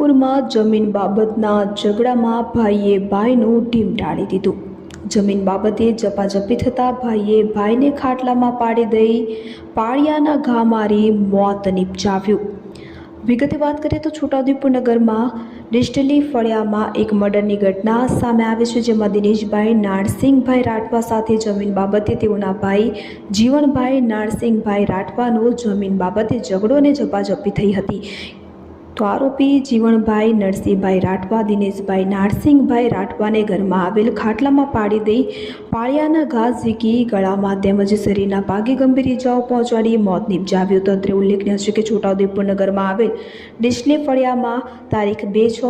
ગામમાં જમીન બાબતના ઝઘડામાં ભાઈએ ભાઈનું ઢીમ ટાળી દીધું. જમીન બાબતે જપાજપી થતાં ભાઈએ ભાઈને ખાટલામાં પાડી દઈ પાળિયાના ઘા મારી મોત નિપજાવ્યું. વિગતે વાત કરીએ તો છોટાઉદેપુર નગરમાં ડિસ્ટલી ફળિયામાં એક મર્ડરની ઘટના સામે આવી છે, જેમાં દિનેશભાઈ નારસિંહભાઈ રાઠવા સાથે જમીન બાબતે તેઓના ભાઈ જીવણભાઈ નારસિંહભાઈ રાઠવાનો જમીન બાબતે ઝઘડો અને ઝપાઝપી થઈ હતી. તો આરોપી જીવણભાઈ, નરસિંહભાઈ રાઠવા, દિનેશભાઈ નારસિંહભાઈ રાઠવાને ઘરમાં આવેલ ખાટલામાં પાડી દઈ પાળિયાના ઘાસ ઝીકી ગળામાં તેમજ શરીરના ભાગે ગંભીર ઇજાઓ પહોંચાડી મોત નિપજાવ્યું. તંત્રે ઉલ્લેખનીય છે કે છોટાઉદેપુર નગરમાં આવેલ ડિસ્લે ફળિયામાં તારીખ બે છ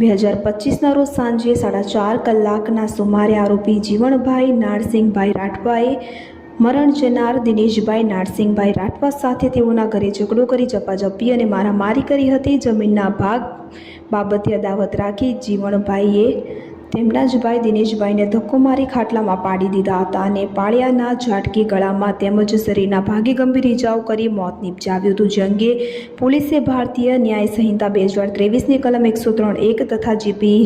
બે હજાર પચીસના રોજ સાંજે સાડા ચાર કલાકના સુમારે આરોપી જીવણભાઈ, નારસિંહભાઈ રાઠવાએ મરણ જનાર દિનેશભાઈ નારસિંહભાઈ રાઠવા સાથે તેઓના ઘરે ઝઘડો કરી ઝપાઝપી અને મારામારી કરી હતી. જમીનના ભાગ બાબતે અદાવત રાખી જીવણભાઈએ તેમના જ ભાઈ દિનેશભાઈને ધક્કો મારી ખાટલામાં પાડી દીધા હતા અને પાળિયાના ઝાટકી ગળામાં તેમજ શરીરના ભાગે ગંભીર ઇજાઓ કરી મોત નિપજાવ્યું હતું. જે અંગે પોલીસે ભારતીય ન્યાય સંહિતા બે હજાર ત્રેવીસની કલમ એકસો ત્રણ એક તથા જીપી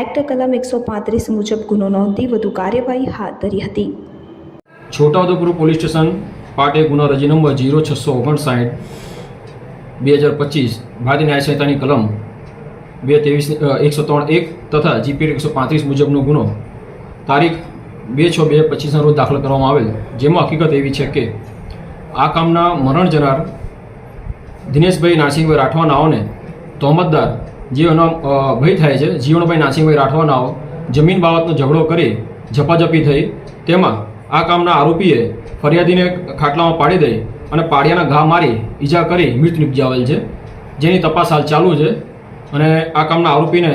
એક્ટ કલમ એકસો પાંત્રીસ મુજબ ગુનો નોંધી વધુ કાર્યવાહી હાથ ધરી હતી. છોટાઉદેપુર પોલીસ સ્ટેશન પાટે ગુનો રજી નંબર જીરો છસો ઓગણસાઠ બે હજાર પચીસ ભારતીય ન્યાય સંહિતાની કલમ બે ત્રેવીસ એકસો ત્રણ એક તથા જીપી એકસો પાંત્રીસ મુજબનો ગુનો. તારીખ બે છ બે પચીસના રોજ દાખલ કરવામાં આવેલ. જેમાં હકીકત એવી છે કે આ કામના મરણ જનાર દિનેશભાઈ નાસિંગભાઈ રાઠવાનાઓને તહોમતદાર જે એનો અ, ભય થાય છે જીવણભાઈ નારસિંહભાઈ રાઠવાનાઓ જમીન બાબતનો ઝઘડો કરી ઝપાઝપી થઈ. તેમાં આ કામના આરોપીએ ફરિયાદીને ખાટલામાં પાડી દઈ અને પાડિયાના ઘા મારી ઈજા કરી મૃત નિપજાવેલ છે. જેની તપાસ હાલ ચાલુ છે અને આ કામના આરોપીને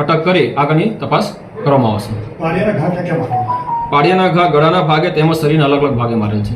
અટક કરી આગળની તપાસ કરવામાં આવશે. પાડિયાના ઘા ગળાના ભાગે તેમજ શરીરના અલગ અલગ ભાગે મારેલ છે.